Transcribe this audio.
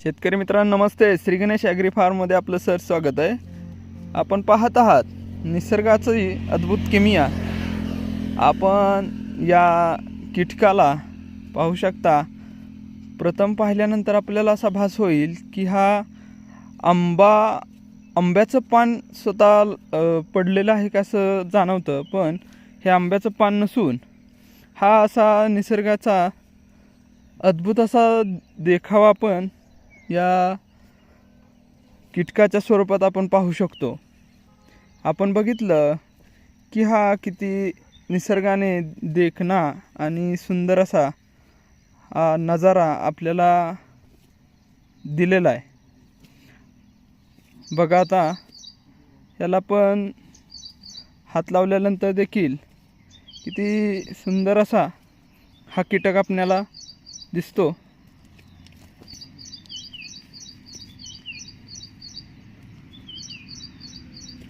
शेतकरी मित्रांनो नमस्ते. श्री गणेश ॲग्री फार्ममध्ये आपलं सर स्वागत आहे. आपण पाहत आहात निसर्गाचंही अद्भुत किमिया. आपण या कीटकाला पाहू शकता. प्रथम पाहिल्यानंतर आपल्याला असा भास होईल की हा आंबा आंब्याचं पान स्वतः पडलेलं आहे का असं जाणवतं पण हे आंब्याचं पान नसून हा असा निसर्गाचा अद्भुत असा देखावा आपण या कीटकाच्या स्वरूपात आपण पाहू शकतो. आपण बघितलं की हा किती निसर्गाने देखणा आणि सुंदर असा हा नजारा आपल्याला दिलेला आहे. बघा आता याला पण हात लावल्यानंतर देखील किती सुंदर असा हा कीटक आपल्याला दिसतो.